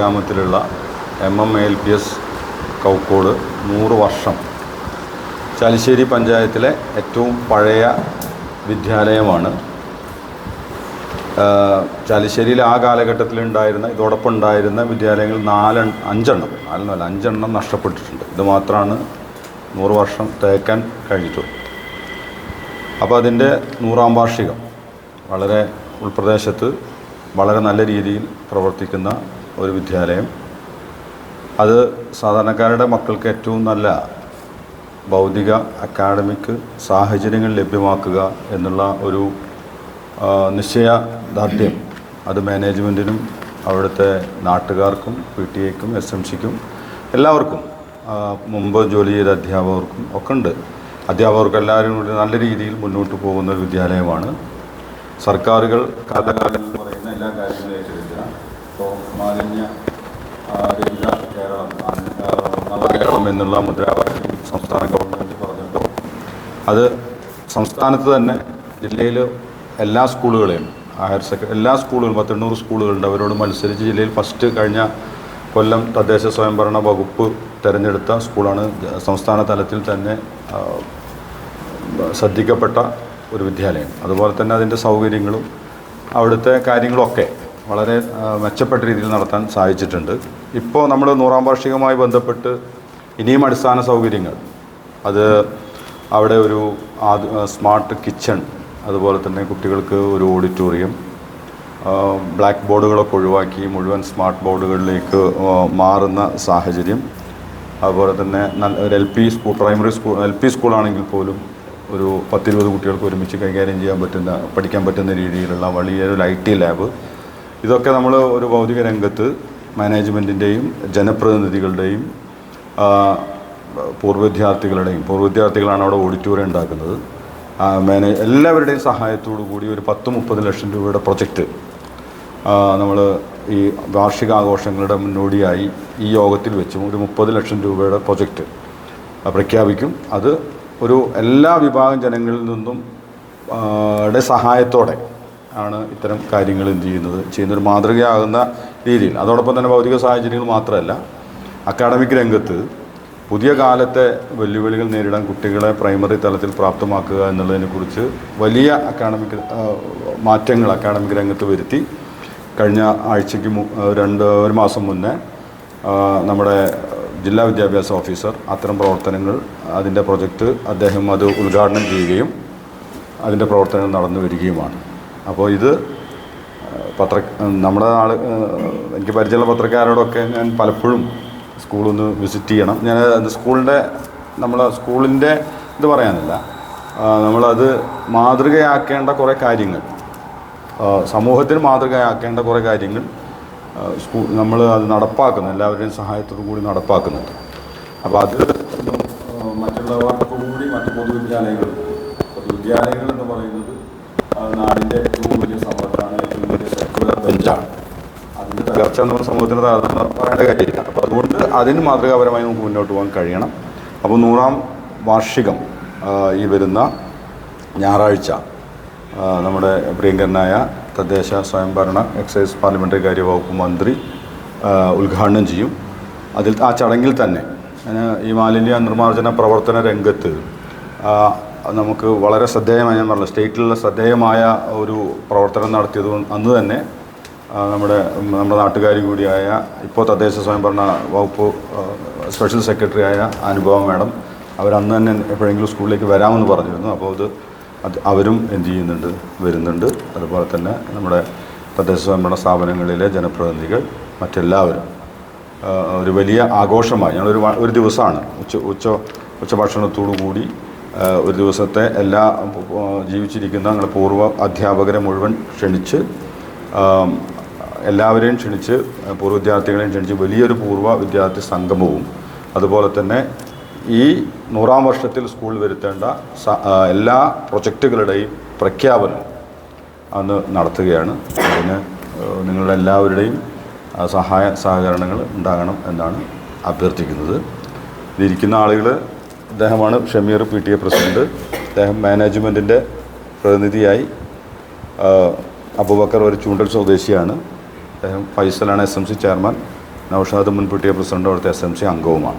ഗ്രാമത്തിലുള്ള M M L P S Kaukkode നൂറ് വർഷം. ചാലിശ്ശേരി പഞ്ചായത്തിലെ ഏറ്റവും പഴയ വിദ്യാലയമാണ്. ചാലിശ്ശേരിയിലെ ആ കാലഘട്ടത്തിൽ ഉണ്ടായിരുന്ന ഇതോടൊപ്പം ഉണ്ടായിരുന്ന വിദ്യാലയങ്ങൾ നാല് അഞ്ചെണ്ണം. നാലെണ്ണമല്ല അഞ്ചെണ്ണം നഷ്ടപ്പെട്ടിട്ടുണ്ട്. ഇത് മാത്രമാണ് നൂറ് വർഷം തേക്കാൻ കഴിഞ്ഞിട്ടുള്ളൂ. അപ്പോൾ അതിന്റെ നൂറാം വാർഷികം വളരെ ഉൾപ്രദേശത്ത് വളരെ നല്ല രീതിയിൽ പ്രവർത്തിക്കുന്ന ഒരു വിദ്യാലയം. അത് സാധാരണക്കാരുടെ മക്കൾക്ക് ഏറ്റവും നല്ല ഭൗതിക അക്കാഡമിക് സാഹചര്യങ്ങൾ ലഭ്യമാക്കുക എന്നുള്ള ഒരു നിശ്ചയ ദാർഢ്യം അത് മാനേജ്മെന്റിനും അവിടുത്തെ നാട്ടുകാർക്കും പി ടി എക്കും എസ് എം സിക്കും എല്ലാവർക്കും മുമ്പ് ജോലി ചെയ്ത അധ്യാപകർക്കും ഒക്കെ ഉണ്ട് അധ്യാപകർക്ക് എല്ലാവരും കൂടി നല്ല രീതിയിൽ മുന്നോട്ട് പോകുന്ന ഒരു വിദ്യാലയമാണ്. സർക്കാരുകൾ കാലകാലം എന്ന് പറയുന്ന എല്ലാ കാര്യങ്ങളും ഏറ്റെടുക്കുക. ഇപ്പോൾ മാലിന്യ കേരളം എന്നുള്ള മുദ്രാവാക്യം സംസ്ഥാന ഗവൺമെന്റ് പറഞ്ഞിട്ടോ അത് സംസ്ഥാനത്ത് തന്നെ ജില്ലയിൽ എല്ലാ സ്കൂളുകളെയും ഹയർ സെക്കൻഡറി എല്ലാ സ്കൂളുകളും പത്തെണ്ണൂറ് സ്കൂളുകളുണ്ട്. അവരോട് മത്സരിച്ച് ജില്ലയിൽ ഫസ്റ്റ് കഴിഞ്ഞ കൊല്ലം തദ്ദേശ സ്വയംഭരണ വകുപ്പ് തിരഞ്ഞെടുത്ത സ്കൂളാണ്. സംസ്ഥാന തലത്തിൽ തന്നെ ശ്രദ്ധിക്കപ്പെട്ട ഒരു വിദ്യാലയം. അതുപോലെ തന്നെ അതിന്റെ സൗകര്യങ്ങളും അവിടുത്തെ കാര്യങ്ങളൊക്കെ വളരെ മെച്ചപ്പെട്ട രീതിയിൽ നടത്താൻ സാധിച്ചിട്ടുണ്ട്. ഇപ്പോൾ നമ്മൾ നൂറാം വാർഷികവുമായി ബന്ധപ്പെട്ട് ഇനിയും അടിസ്ഥാന സൗകര്യങ്ങൾ. അത് അവിടെ ഒരു സ്മാർട്ട് കിച്ചൺ അതുപോലെ തന്നെ കുട്ടികൾക്ക് ഒരു ഓഡിറ്റോറിയം ബ്ലാക്ക് ബോർഡുകളൊക്കെ ഒഴിവാക്കി മുഴുവൻ സ്മാർട്ട് ബോർഡുകളിലേക്ക് മാറുന്ന സാഹചര്യം. അതുപോലെ തന്നെ നല്ല ഒരു L P school primary school L P സ്കൂളാണെങ്കിൽ പോലും ഒരു പത്തിരുപത് കുട്ടികൾക്ക് ഒരുമിച്ച് കൈകാര്യം ചെയ്യാൻ പറ്റുന്ന പഠിക്കാൻ പറ്റുന്ന രീതിയിലുള്ള വലിയൊരു ഐ ടി ലാബ് ഇതൊക്കെ നമ്മൾ ഒരു ഭൗതിക രംഗത്ത് മാനേജ്മെന്റിന്റെയും ജനപ്രതിനിധികളുടെയും പൂർവ വിദ്യാർത്ഥികളുടെയും പൂർവ വിദ്യാർത്ഥികളാണ് അവിടെ ഓഡിറ്റോറിയം ഉണ്ടാക്കുന്നത്. മാനേജ് എല്ലാവരുടെയും സഹായത്തോടു കൂടി ഒരു പത്ത് മുപ്പത് ലക്ഷം രൂപയുടെ പ്രൊജക്റ്റ് നമ്മൾ ഈ വാർഷികാഘോഷങ്ങളുടെ മുന്നോടിയായി ഈ യോഗത്തിൽ വെച്ചും ഒരു മുപ്പത് ലക്ഷം രൂപയുടെ പ്രൊജക്റ്റ് പ്രഖ്യാപിക്കും. അത് ഒരു എല്ലാ വിഭാഗം ജനങ്ങളിൽ നിന്നും സഹായത്തോടെ ആണ് ഇത്തരം കാര്യങ്ങൾ എന്ത് ചെയ്യുന്നത്? ചെയ്യുന്നൊരു മാതൃകയാകുന്ന രീതിയിൽ. അതോടൊപ്പം തന്നെ ഭൗതിക സാഹചര്യങ്ങൾ മാത്രമല്ല അക്കാഡമിക് രംഗത്ത് പുതിയ കാലത്തെ വെല്ലുവിളികൾ നേരിടാൻ കുട്ടികളെ പ്രൈമറി തലത്തിൽ പ്രാപ്തമാക്കുക എന്നുള്ളതിനെക്കുറിച്ച് വലിയ അക്കാഡമിക് മാറ്റങ്ങൾ അക്കാഡമിക് രംഗത്ത് വരുത്തി കഴിഞ്ഞ ആഴ്ചയ്ക്ക് രണ്ട് ഒരു മാസം മുന്നേ നമ്മുടെ ജില്ലാ വിദ്യാഭ്യാസ ഓഫീസർ അത്തരം പ്രവർത്തനങ്ങൾ അതിന്റെ പ്രൊജക്റ്റ് അദ്ദേഹം അത് ഉദ്ഘാടനം ചെയ്യുകയും അതിന്റെ പ്രവർത്തനങ്ങൾ നടന്നു വരികയുമാണ്. അപ്പോൾ ഇത് പത്ര നമ്മുടെ ആൾ എനിക്ക് പരിചയമുള്ള പത്രക്കാരോടൊക്കെ ഞാൻ പലപ്പോഴും സ്കൂളൊന്ന് വിസിറ്റ് ചെയ്യണം. ഞാൻ സ്കൂളിന്റെ നമ്മളെ സ്കൂളിന്റെ ഇത് പറയാനില്ല. നമ്മളത് മാതൃകയാക്കേണ്ട കുറേ കാര്യങ്ങൾ. സമൂഹത്തിന് മാതൃകയാക്കേണ്ട കുറേ കാര്യങ്ങൾ സ്കൂൾ നമ്മൾ അത് നടപ്പാക്കുന്നു എല്ലാവരുടെയും സഹായത്തോടു കൂടി നടപ്പാക്കുന്നുണ്ട്. അപ്പോൾ അത് ആ, കൂടി മറ്റ് പൊതുവിദ്യാലയങ്ങൾ പൊതുവിദ്യാലയങ്ങൾ എന്ന് പറയുന്നത് നാടിന്റെ ബെഞ്ചാണ് അതിന്റെ തകർച്ച നമ്മുടെ സമൂഹത്തിന് തകർന്ന പറയേണ്ട കാര്യമില്ല. അപ്പോൾ അതുകൊണ്ട് അതിന് മാതൃകാപരമായി നമുക്ക് മുന്നോട്ട് പോകാൻ കഴിയണം. അപ്പോൾ നൂറാം വാർഷികം ഈ വരുന്ന ഞായറാഴ്ച നമ്മുടെ പ്രിയങ്കരനായ തദ്ദേശ സ്വയംഭരണ എക്സൈസ് പാർലമെന്ററി കാര്യ വകുപ്പ് മന്ത്രി ഉദ്ഘാടനം ചെയ്യും. അതിൽ ആ ചടങ്ങിൽ തന്നെ ഈ മാലിന്യ നിർമ്മാർജന പ്രവർത്തന രംഗത്ത് നമുക്ക് വളരെ ശ്രദ്ധേയമായ ഞാൻ പറഞ്ഞു സ്റ്റേറ്റിലുള്ള ശ്രദ്ധേയമായ ഒരു പ്രവർത്തനം നടത്തിയത് അന്ന് തന്നെ നമ്മുടെ നമ്മുടെ നാട്ടുകാരി കൂടിയായ ഇപ്പോൾ തദ്ദേശ സ്വയംഭരണ വകുപ്പ് സ്പെഷ്യൽ സെക്രട്ടറി ആയ അനുഭവ മാഡം. അവരന്ന് തന്നെ എപ്പോഴെങ്കിലും സ്കൂളിലേക്ക് വരാമെന്ന് പറഞ്ഞിരുന്നു. അപ്പോൾ അത് അത് അവരും എന്ത് ചെയ്യുന്നുണ്ട് വരുന്നുണ്ട്. അതുപോലെ തന്നെ നമ്മുടെ തദ്ദേശ സ്വയംഭരണ സ്ഥാപനങ്ങളിലെ ജനപ്രതിനിധികൾ മറ്റെല്ലാവരും. ഒരു വലിയ ആഘോഷമായി. ഞങ്ങളൊരു ഒരു ദിവസമാണ് ഉച്ച ഉച്ച ഉച്ചഭക്ഷണത്തോടു കൂടി ഒരു ദിവസത്തെ എല്ലാ ജീവിച്ചിരിക്കുന്ന ഞങ്ങളുടെ പൂർവ അധ്യാപകരെ മുഴുവൻ ക്ഷണിച്ച് എല്ലാവരെയും ക്ഷണിച്ച് പൂർവ വിദ്യാർത്ഥികളെയും ക്ഷണിച്ച് വലിയൊരു പൂർവ വിദ്യാർത്ഥി സംഗമവും. അതുപോലെ തന്നെ ഈ നൂറാം വർഷത്തിൽ സ്കൂൾ വരുത്തേണ്ട എല്ലാ പ്രൊജക്റ്റുകളുടെയും പ്രഖ്യാപനം അന്ന് നടത്തുകയാണ്. അതിന് നിങ്ങളുടെ എല്ലാവരുടെയും സഹായ സഹകരണങ്ങൾ ഉണ്ടാകണം എന്നാണ് അഭ്യർത്ഥിക്കുന്നത്. ഇതിരിക്കുന്ന ആളുകൾ അദ്ദേഹമാണ് Shameer P. T. A president അദ്ദേഹം മാനേജ്മെന്റിന്റെ പ്രതിനിധിയായി അബുബക്കർ ഒരു ചൂണ്ടൽ സ്വദേശിയാണ്. അദ്ദേഹം ഫൈസലാണ് S M C chairman. Noushad മുൻപുട്ടിയ president അവിടുത്തെ എസ് എം സി അംഗവുമാണ്.